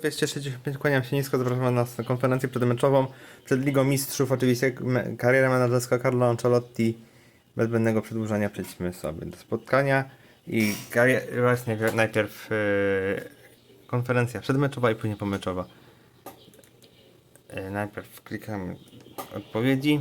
265 kłaniam się nisko, zapraszam na konferencję przedmeczową przed Ligą Mistrzów. Oczywiście kariera menedżerska Carlo Ancelotti. Bez zbędnego przedłużania przejdźmy sobie do spotkania. I właśnie najpierw yy, konferencja przedmeczowa i później pomeczowa. Yy, najpierw klikamy odpowiedzi.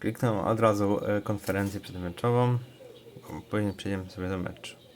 Kliknę od razu e, konferencję przedmeczową. Później przejdziemy sobie do meczu.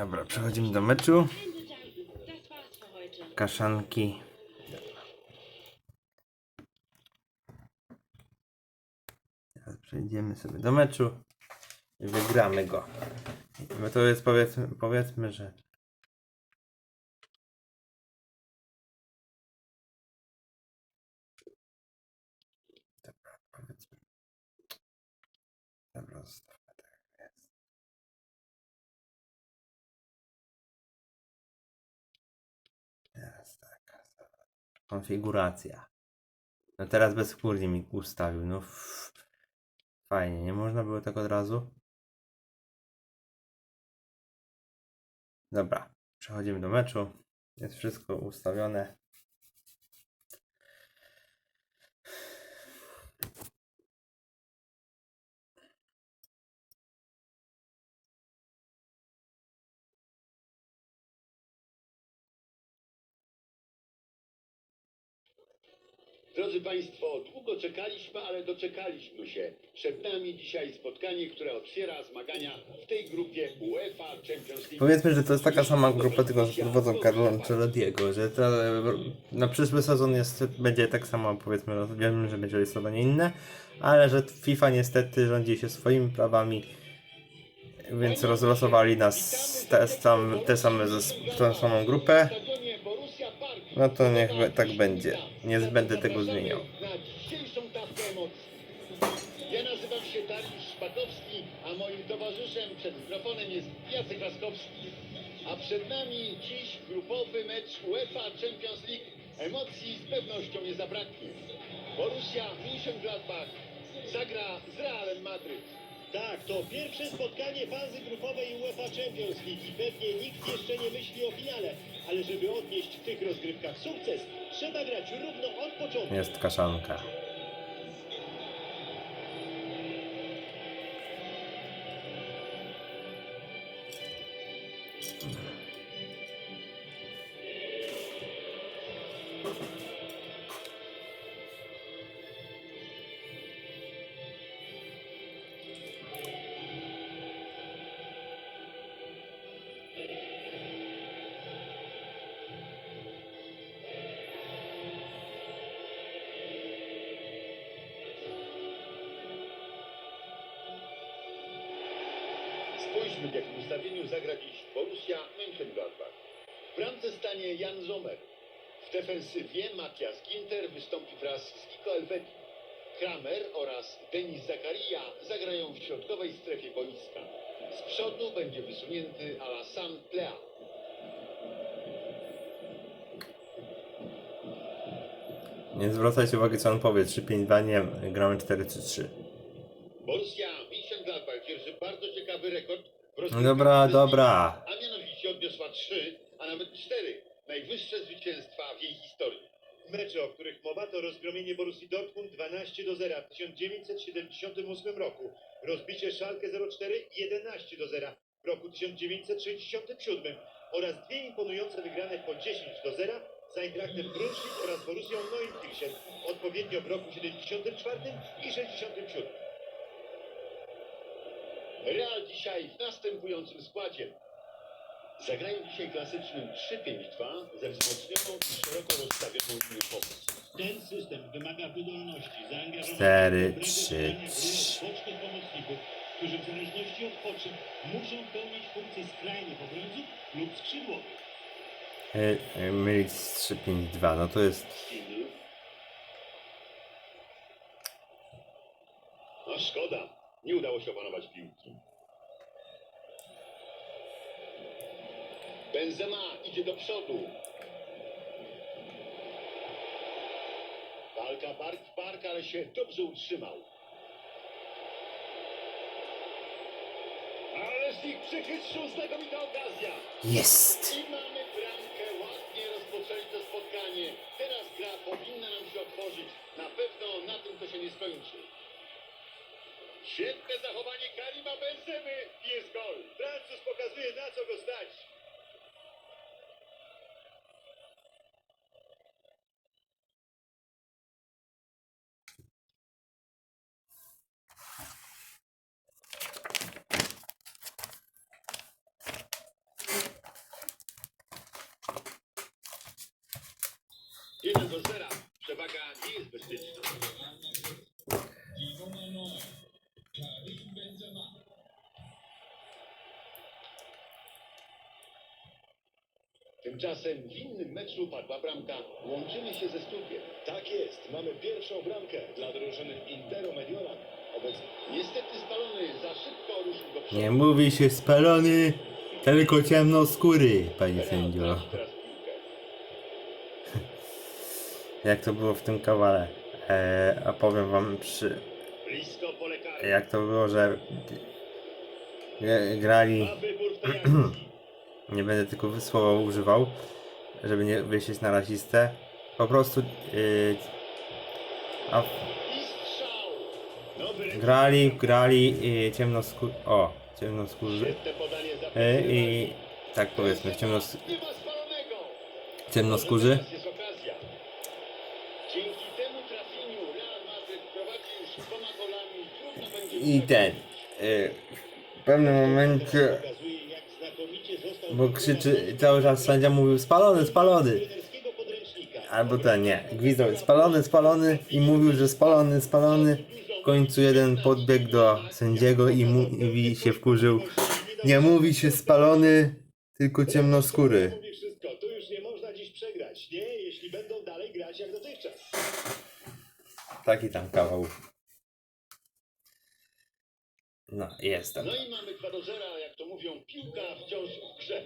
Dobra, przechodzimy do meczu. Kaszanki. Teraz przejdziemy sobie do meczu i wygramy go. Bo to jest powiedzmy, powiedzmy że Dobra, powiedzmy. Dobra, zostawmy tak jak jest. Jest taka sama konfiguracja. No teraz bezskórnie mi ustawił. No f- fajnie, nie można było tak od razu. Dobra, przechodzimy do meczu. Jest wszystko ustawione. Drodzy Państwo, długo czekaliśmy, ale doczekaliśmy się. Przed nami dzisiaj spotkanie, które otwiera zmagania w tej grupie UEFA Champions League. Powiedzmy, że to jest taka sama grupa, tylko z wodzą Carlo Ancelottiego, że to, na przyszły sezon jest, będzie tak samo, powiedzmy, no, wiemy, że będzie losowanie inne, ale że FIFA niestety rządzi się swoimi prawami, więc rozlosowali nas te, sam, te same, tę samą grupę. No to niech tak będzie. Nie będę tego zmieniał. Na dzisiejszą dawkę emocji. Ja nazywam się Dariusz Szpakowski, a moim towarzyszem przed mikrofonem jest Jacek Laskowski. A przed nami dziś grupowy mecz UEFA Champions League. Emocji z pewnością nie zabraknie. Borussia Mönchengladbach zagra z Realem Madryt. Tak, to pierwsze spotkanie fazy grupowej UEFA Champions League i pewnie nikt jeszcze nie myśli o finale, ale żeby odnieść w tych rozgrywkach sukces, trzeba grać równo od początku. Jest kaszanka. Spójrzmy w jakim ustawieniu zagra dziś Borussia Mönchengladbach. W bramce stanie Jan Zomer. W defensywie Matias Ginter wystąpi wraz z Kiko Elvedi. Kramer oraz Denis Zakaria zagrają w środkowej strefie boiska. Z przodu będzie wysunięty Alassane Plea. Nie zwracajcie uwagi co on powie. 3-5-2 nie, gramy 4-3-3. Borussia Mönchengladbach dzierży bardzo ciekawy rekord w No dobra, dobra. a mianowicie odniosła trzy, a nawet cztery najwyższe zwycięstwa w jej historii. Mecze, o których mowa, to rozgromienie Borussii Dortmund 12 do 0 w 1978 roku, rozbicie Schalke 04 11 do 0 w roku 1967 oraz dwie imponujące wygrane po 10 do 0 z Eintrachtem Brunswick oraz Borussią Neunkirchen, odpowiednio w roku 74 i 67. Real dzisiaj w następującym składzie. Zagrają dzisiaj klasycznym 3-5-2 ze wzmocnioną i szeroko rozstawioną linią pomoc. Ten system wymaga wydolności, zaangażowania Cztery, trzy, trzy. bocznych pomocników, którzy w zależności od potrzeb muszą pełnić funkcje skrajnych obrońców lub skrzydłowych. Mylić z 3-5-2, no to jest... A szkoda, nie udało się opanować piłki. Benzema idzie do przodu. Walka bark w bark, ale się dobrze utrzymał. Ale z nich przychytrzył znakomita okazja. Jest! I mamy bramkę, ładnie rozpoczęli to spotkanie. Teraz gra powinna nam się otworzyć. Na pewno na tym to się nie skończy. Świetne zachowanie Karima Benzemy i jest gol. Francuz pokazuje na co go stać. Jeden do zera. Przewaga nie jest bezpieczna. Tymczasem w innym meczu padła bramka. Łączymy się ze studiem. Tak jest, mamy pierwszą bramkę dla drużyny Interu Mediolan. Obecnie Niestety spalony za szybko ruszył do przodu. Nie mówi się spalony, tylko ciemnoskóry, Real sędzio. traci teraz piłkę. Jak to było w tym kawale. E, a powiem wam przy... Blisko pole karne. Jak to było, że... g- Grali... Ma wybór w tej akcji. Nie będę tylko słowa używał, żeby nie wyjść na rasistę. Po prostu... Yy, a grali, grali yy, ciemnoskóry... O, ciemnoskórzy. Yy, I tak powiedzmy, ciemnos, ciemnoskórzy. I ten... Yy, w pewnym momencie... Bo krzyczy, cały czas sędzia mówił spalony, spalony. Albo ten, nie. Gwizdał spalony, spalony i mówił, że spalony, spalony. W końcu jeden podbiegł do sędziego i mówi się wkurzył. Nie mówi się spalony, tylko ciemnoskóry. Taki tam kawał. No, jestem. No i mamy 2 do 0, jak to mówią, piłka wciąż w grze.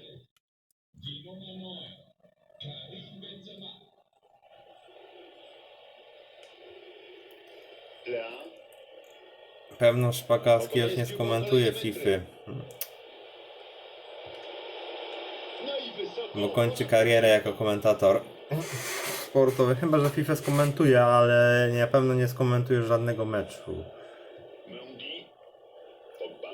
Lea. Pewno Szpakowski już nie skomentuje FIFA. No. Bo kończy karierę jako komentator sportowy. Chyba, że FIFA skomentuje, ale na pewno nie skomentuje żadnego meczu. Mendy. Pogba.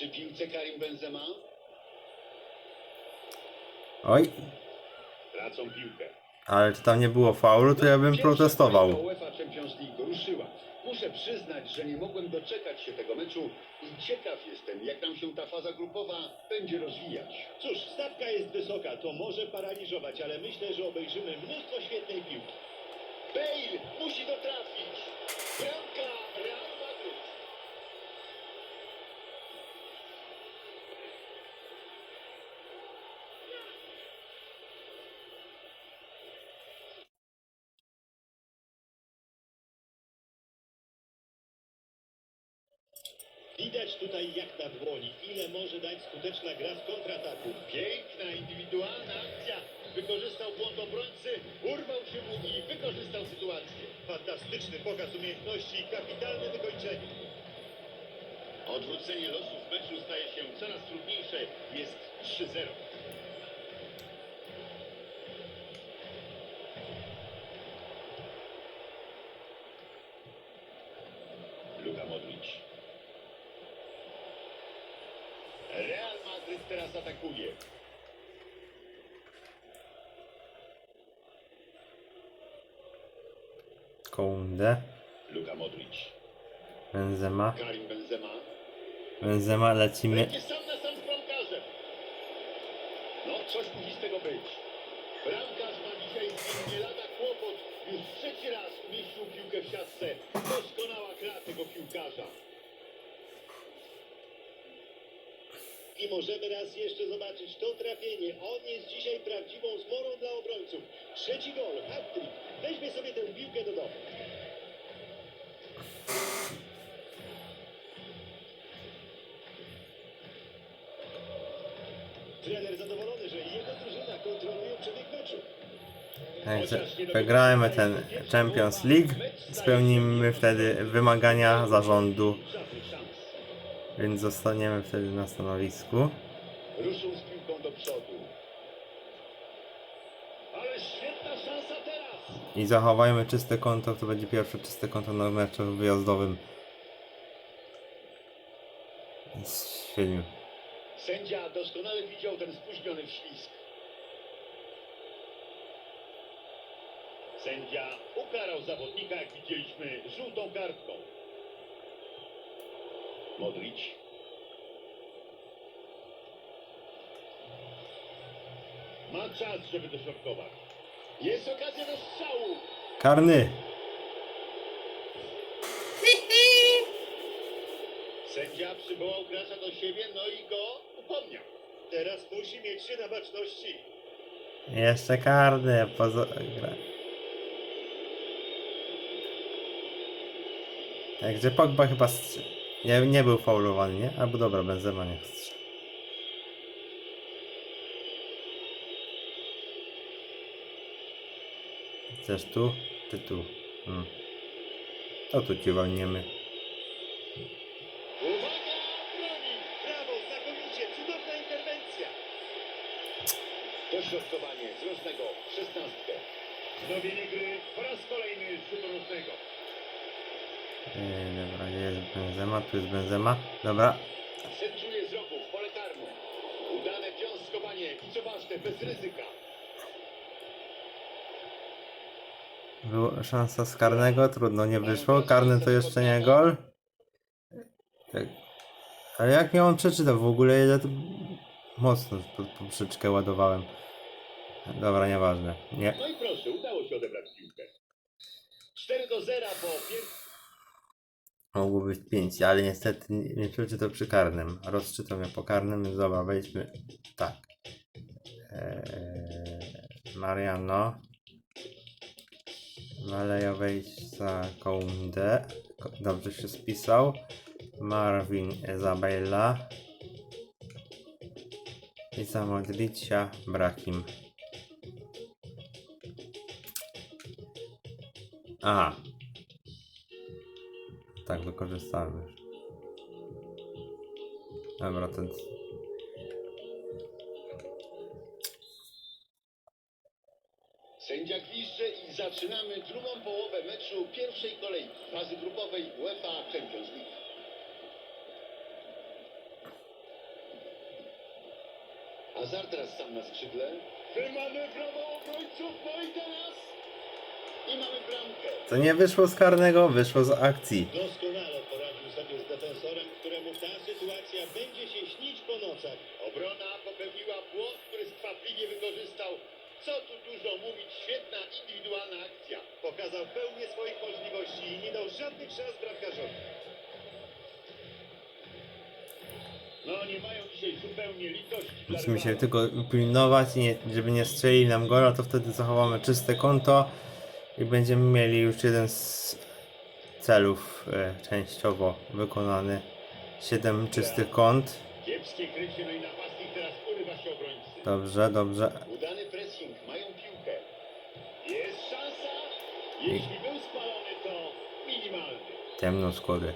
Przy piłce Karim Benzema. Oj, Tracą piłkę. ale czy tam nie było faulu, to ja bym Pierwsza protestował. UEFA Champions League ruszyła. Muszę przyznać, że nie mogłem doczekać się tego meczu i ciekaw jestem, jak nam się ta faza grupowa będzie rozwijać. Cóż, stawka jest wysoka, to może paraliżować, ale myślę, że obejrzymy mnóstwo świetnej piłki. Bale musi to trafić. Bramka Widać tutaj jak na dłoni, ile może dać skuteczna gra z kontrataku. Piękna, indywidualna akcja. Wykorzystał błąd obrońcy, urwał się mu i wykorzystał sytuację. Fantastyczny pokaz umiejętności i kapitalne wykończenie. Odwrócenie losu w meczu staje się coraz trudniejsze. Jest 3-0. Konde. Luka Modric. Benzema. Karim Benzema. Benzema, lecimy. No, coś musi z tego być. Bramkarz ma dzisiaj nie lada kłopot. Już trzeci raz umieścił piłkę w siatce. Doskonała gra tego piłkarza. I możemy raz jeszcze zobaczyć to trafienie. On jest dzisiaj prawdziwą zmorą dla obrońców. Trzeci gol, hat-trick. Weźmie sobie tę piłkę do domu. Trener zadowolony, że jego drużyna kontroluje przebieg meczu. Także wygrajmy ten Champions League, spełnimy wtedy wymagania zarządu. Więc zostaniemy wtedy na stanowisku. Ruszył z piłką do przodu. Ale świetna szansa teraz. I zachowajmy czyste konto, to będzie pierwsze czyste konto na meczu wyjazdowym. Z siedmiu. Sędzia doskonale widział ten spóźniony wślizg. Sędzia ukarał zawodnika, jak widzieliśmy, żółtą kartką. Modric. Ma czas, żeby dośrodkować. Jest okazja do strzału. Karny! Sędzia przywołał gracza do siebie, no i go upomniał. Teraz musi mieć się na baczności. Jeszcze karny, poza... gra. Także Pogba chyba strzy... nie, nie był faulowany, nie? Albo dobra, Benzema niech strzela. Chcesz tu, czy tu? Hmm. To tu ci walniemy. Dośrodkowanie z rocznego szesnastkę. Wznowienie gry po raz kolejny z. Yy, dobra, gdzie jest Benzema? Tu jest Benzema. Dobra. Sędziuje z rogu w pole karne. Udane wiązkowanie i co ważne, bez ryzyka. Była szansa z karnego, trudno, nie wyszło. Karny to jeszcze nie gol. Tak. Ale jak miałem przeczytał w ogóle, ile to mocno pod poprzeczkę ładowałem. Dobra, nieważne. Nie. No i proszę, udało się odebrać piłkę. 4 do 0 po pierwszym. Mogło być 5, ale niestety nie, przeczytał przy karnym. Rozczytał mnie po karnym, więc dobra. Tak. Eee, Mariano. Maleja wejść za Koundę. Ko- Dobrze się spisał. Marvin Zabella. I za Modricia Brahim. Aha. Tak, wykorzystałem już. Dobra, to... Sędzia gwizdże i zaczynamy drugą połowę meczu pierwszej kolejki fazy grupowej UEFA Champions League. Azar teraz sam na skrzydle. Wymanewrował obrońców, no i teraz... To nie wyszło z karnego, wyszło z akcji. Doskonale poradził sobie z defensorem, któremu ta sytuacja będzie się śnić po nocach. Obrona popełniła błąd, który skwapliwie wykorzystał. Co tu dużo mówić, świetna indywidualna akcja. Pokazał pełnię swoich możliwości i nie dał żadnych szans bramkarzowi. No nie mają dzisiaj zupełnie litości dla Musimy się rywala. tylko pilnować, nie, żeby nie strzelili nam gola, to wtedy zachowamy czyste konto i będziemy mieli już jeden z celów e, częściowo wykonany. 7 czystych. Kiepskie krycie, no i napastnik teraz urywa się obrońcy. Dobrze, dobrze. Udany pressing, mają piłkę. Jest szansa. Jeśli był spalony, to minimalny. Ciemno skłody.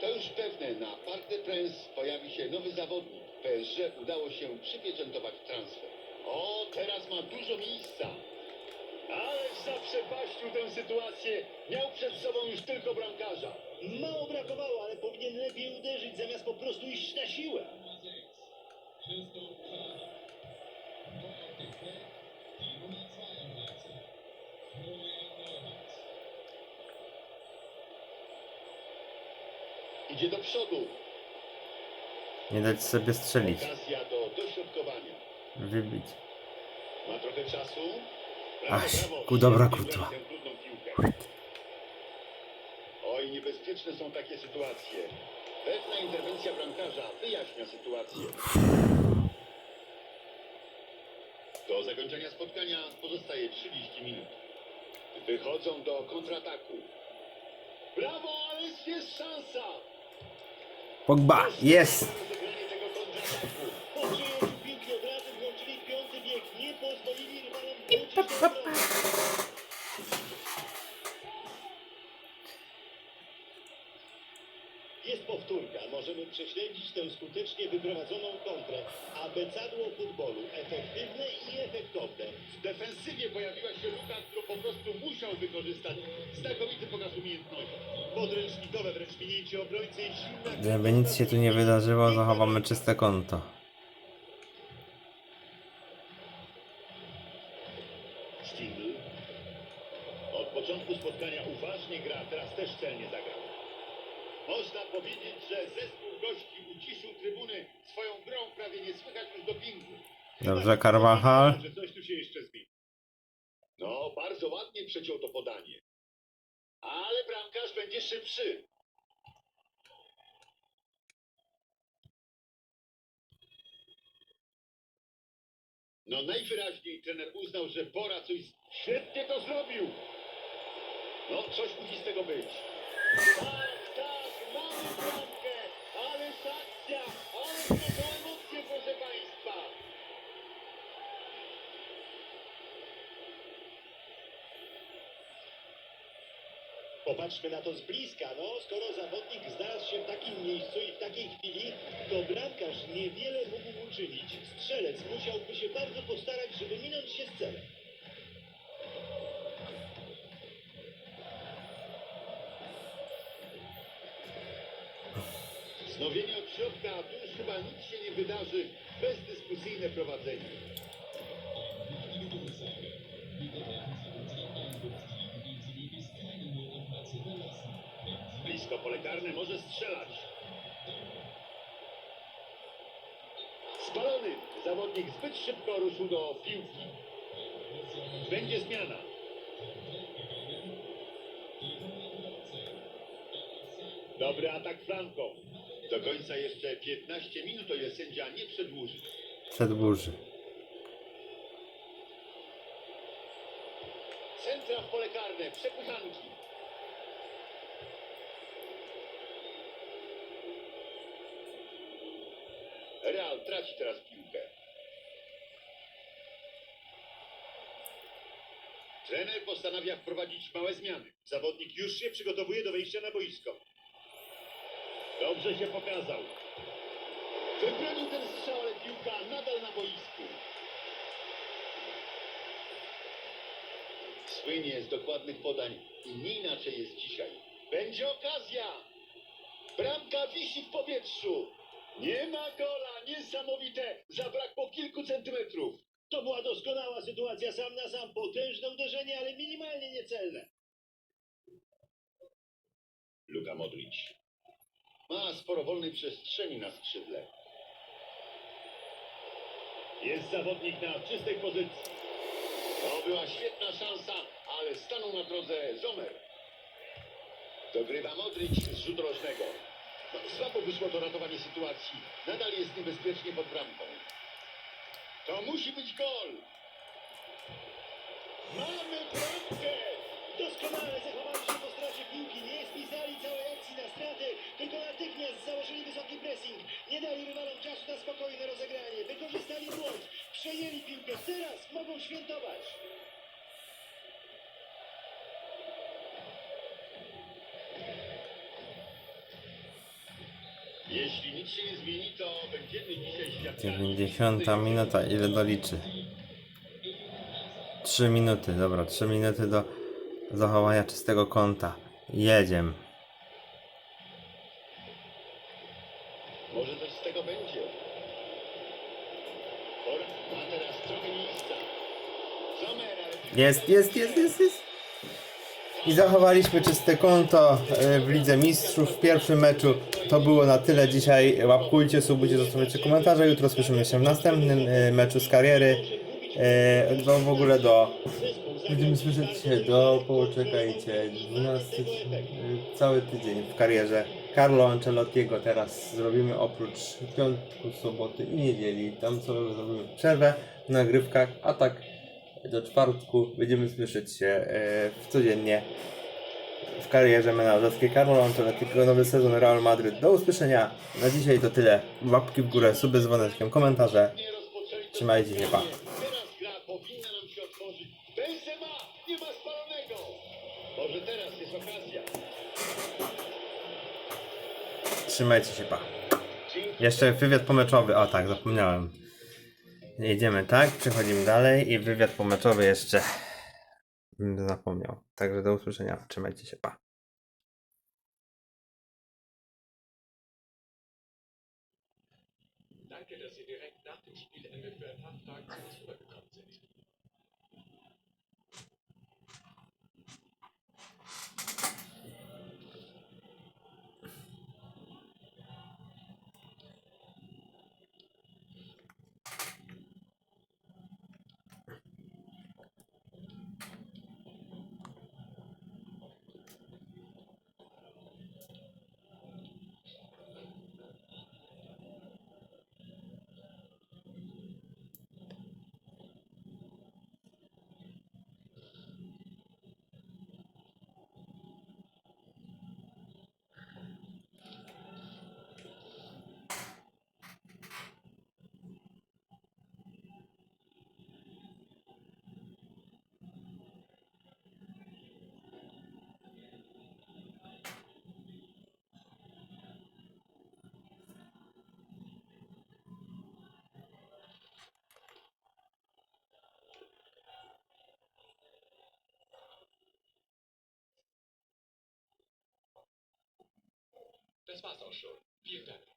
To już pewne, na Parc des Princes pojawi się nowy zawodnik. PSG udało się przypieczętować transfer. O, teraz ma dużo miejsca. Ależ zaprzepaścił tę sytuację. Miał przed sobą już tylko bramkarza. Mało brakowało, ale powinien lepiej uderzyć, zamiast po prostu iść na siłę. Idzie do przodu. Nie dać sobie strzelić. Okazja. Wybić. Ma trochę czasu. Aś, ku dobra piłkę. Oj, niebezpieczne są takie sytuacje. Pewna interwencja bramkarza wyjaśnia sytuację. Do zakończenia spotkania pozostaje 30 minut. Wychodzą do kontrataku. Brawo, ale jest szansa! Pogba, jest! Jest powtórka. Możemy prześledzić tę skutecznie wyprowadzoną kontrę. Abecadło futbolu. Efektywne i efektowne. W defensywie pojawiła się luka, którą po prostu musiał wykorzystać. Znakomity pokaz umiejętności. Podręcznikowe wręcz minięcie obrońcy i silna... Żeby nic się tu nie wydarzyło, zachowamy czyste konto. Stingl. Od początku spotkania uważnie gra, teraz też celnie zagrał. Można powiedzieć, że zespół gości uciszył trybuny swoją grą, prawie nie słychać już dopingu. Dobrze, Carvajal. Że coś tu się jeszcze zmieni. No, bardzo ładnie przeciął to podanie. Ale bramkarz będzie szybszy. No najwyraźniej trener uznał, że pora coś... Świetnie to zrobił! No, coś musi z tego być. Tak, tak, mamy bramkę! Ale akcja! Ale to są emocje, proszę Państwa! Popatrzmy na to z bliska. No, skoro zawodnik znalazł się w takim miejscu i w takiej chwili, to bramkarz niewiele mógł uczynić. Strzelec musiałby się bardzo postarać, żeby minąć się z celem. Wznowienie od środka, a tu już chyba nic się nie wydarzy. Bezdyskusyjne prowadzenie. Blisko pole karne może strzelać. Spalony. Zawodnik zbyt szybko ruszył do piłki. Będzie zmiana. Dobry atak flanką. Do końca jeszcze 15 minut, o ile sędzia nie przedłuży. Przedłuży. Centra w pole karne, przepychanki. Real traci teraz piłkę. Trener postanawia wprowadzić małe zmiany. Zawodnik już się przygotowuje do wejścia na boisko. Dobrze się pokazał. Wybronił ten strzał, ale piłka nadal na boisku. Słynie z dokładnych podań i nie inaczej jest dzisiaj. Będzie okazja! Bramka wisi w powietrzu. Nie ma gola, niesamowite. Zabrakło kilku centymetrów. To była doskonała sytuacja sam na sam. Potężne uderzenie, ale minimalnie niecelne. Luka Modric. Ma sporo wolnej przestrzeni na skrzydle. Jest zawodnik na czystej pozycji. To była świetna szansa, ale stanął na drodze Zomer. Dogrywa Modric z rożnego. Słabo wyszło to ratowanie sytuacji. Nadal jest niebezpiecznie pod bramką. To musi być gol. Mamy bramkę! Doskonale zachowali się po stracie piłki. Nie spisali całej akcji na straty, tylko natychmiast założyli wysoki pressing. Nie dali rywalom czasu na spokojne rozegranie. Wykorzystali błąd. Przejęli piłkę. Teraz mogą świętować. Jeśli nic się nie zmieni, to będziemy dzisiaj świadkami. 90 minuta, ile doliczy? 3 minuty, dobra, 3 minuty do zachowania czystego konta. Jedziemy. Może coś z tego będzie. Or ma teraz trochę miejsca. Zomer, ale... Jest, jest, jest, jest, jest. I zachowaliśmy czyste konto e, w Lidze Mistrzów. W pierwszym meczu to było na tyle dzisiaj. Łapkujcie, subujcie, zostawiajcie komentarze. Jutro słyszymy się w następnym e, meczu z kariery. E, do, w ogóle do... Będziemy słyszeć się do, poczekajcie, 12, e, cały tydzień w karierze Carlo Ancelottiego teraz zrobimy oprócz piątku, soboty i niedzieli. Tam co zrobimy przerwę w nagrywkach, a tak do czwartku będziemy słyszeć się e, w codziennie w karierze menadżerskiej Carlo Ancelottiego, nowy sezon Real Madryt. Do usłyszenia. Na dzisiaj to tyle. Łapki w górę, suby z dzwoneczkiem, komentarze. Trzymajcie się, pa. Trzymajcie się, pa. Jeszcze wywiad pomeczowy. O tak, zapomniałem. Jedziemy tak, przechodzimy dalej i wywiad pomeczowy jeszcze. Bym zapomniał. Także do usłyszenia. Trzymajcie się, pa. Das war's auch schon. Vielen Dank.